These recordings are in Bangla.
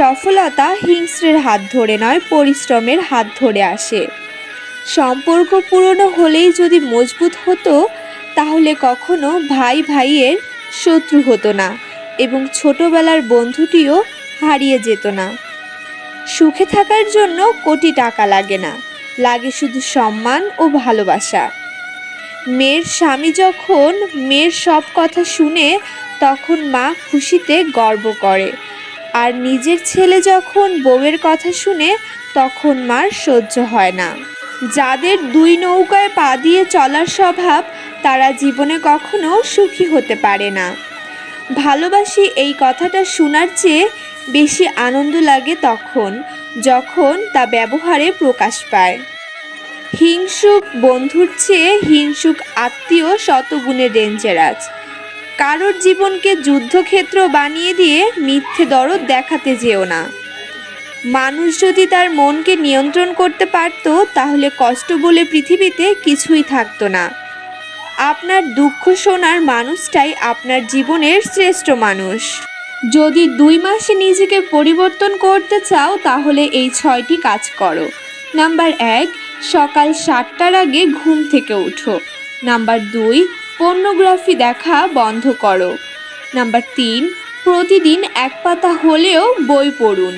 সফলতা হিংস্রের হাত ধরে নয়, পরিশ্রমের হাত ধরে আসে। সম্পর্ক পুরনো হলেই যদি মজবুত হতো, তাহলে কখনো ভাই ভাইয়ের শত্রু হতো না এবং ছোটবেলার বন্ধুটিও হারিয়ে যেত না। সুখে থাকার জন্য কোটি টাকা লাগে না, লাগে শুধু সম্মান ও ভালোবাসা। মেয়ের স্বামী যখন মেয়ের সব কথা শুনে, তখন মা খুশিতে গর্ব করে। আর নিজের ছেলে যখন বউয়ের কথা শুনে, তখন মার সহ্য হয় না। যাদের দুই নৌকায় পা দিয়ে চলার স্বভাব, তারা জীবনে কখনো সুখী হতে পারে না। ভালোবাসি এই কথাটা শোনার চেয়ে বেশি আনন্দ লাগে তখন, যখন তা ব্যবহারে প্রকাশ পায়। হিংসুক বন্ধুর চেয়ে হিংসুক আত্মীয় শতগুণে ডেঞ্জারাস। কারোর জীবনকে যুদ্ধক্ষেত্র বানিয়ে দিয়ে মিথ্যে দরদ দেখাতে যেও না। মানুষ যদি তার মনকে নিয়ন্ত্রণ করতে পারত, তাহলে কষ্ট বলে পৃথিবীতে কিছুই থাকতো না। আপনার দুঃখ শোনার মানুষটাই আপনার জীবনের শ্রেষ্ঠ মানুষ। যদি দুই মাসে নিজেকে পরিবর্তন করতে চাও, তাহলে এই ছয়টি কাজ করো। নাম্বার এক, সকাল সাতটার আগে ঘুম থেকে ওঠো নাম্বার দুই পর্নোগ্রাফি দেখা বন্ধ করো। নাম্বার তিন, প্রতিদিন এক পাতা হলেও বই পড়ুন।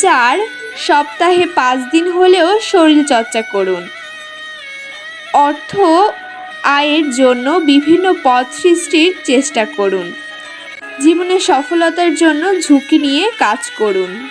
চার, সপ্তাহে পাঁচ দিন হলেও শরীর চর্চা করুন। অর্থ, আয়ের জন্য বিভিন্ন পথ সৃষ্টির চেষ্টা করুন। জীবনে সফলতার জন্য ঝুঁকি নিয়ে কাজ করুন।